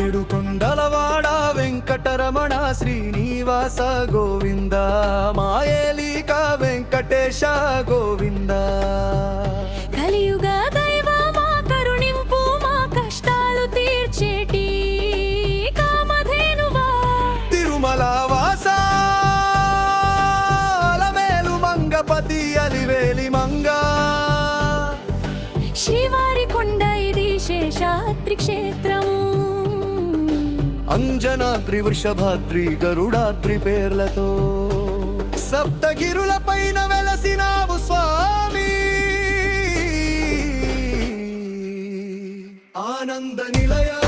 ఏడు కొండలవాడ వెంకటరమణ శ్రీనివాస గోవింద మాయేలిక వెంకటేశ గోవింద. కలియుగ దైవమా కరుణింపు మా కష్టాలు తీర్చేటి కామధేనువా. తిరుమల వాస అలమేలు మంగపతి అలివేలి మంగ. శ్రీవారి కొండ ఇది శేషాద్రి క్షేత్రం అంజనాద్రి వృషభాద్రి గరుడాద్రి పేర్లతో సప్తగిరుల పైన వెలసినావు స్వామి. ఆనంద నిలయా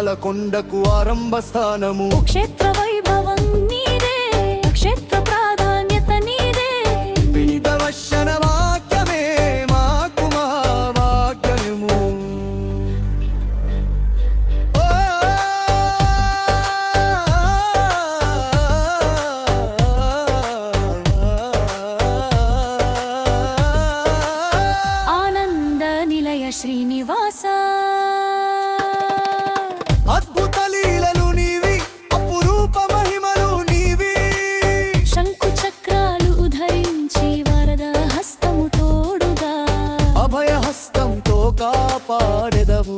తిరుమల కొండకు ఆరంభ స్థానము క్షేత్రవై కాపాడెదవు.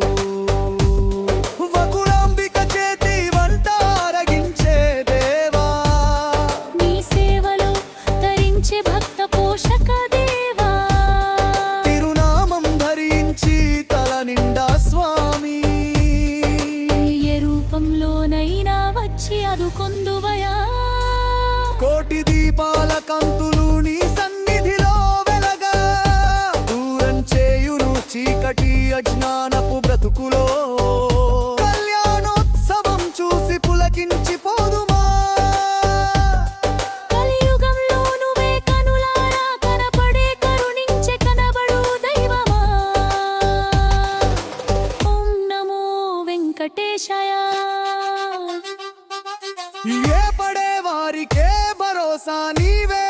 ఏ పడే వారికే భరోసా నీవే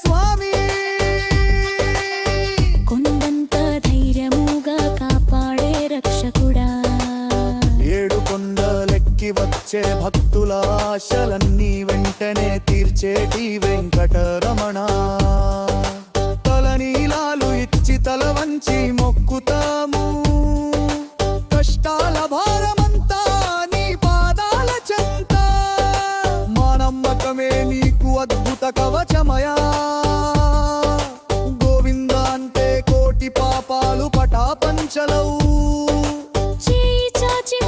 స్వామి? కొండంత ధైర్యముగా కాపాడే రక్షకుడా. ఏడు కొండలెక్కి వచ్చే భక్తుల ఆశలన్నీ వెంటనే తీర్చేటి వెంకటరమణ. తలనీలాలు ఇచ్చి తల వంచి మొక్కుతాము అద్భుత కవచమయా. గోవింద అంటే కోటి పాపాలు పటాపంచలవు. చేయి చాచి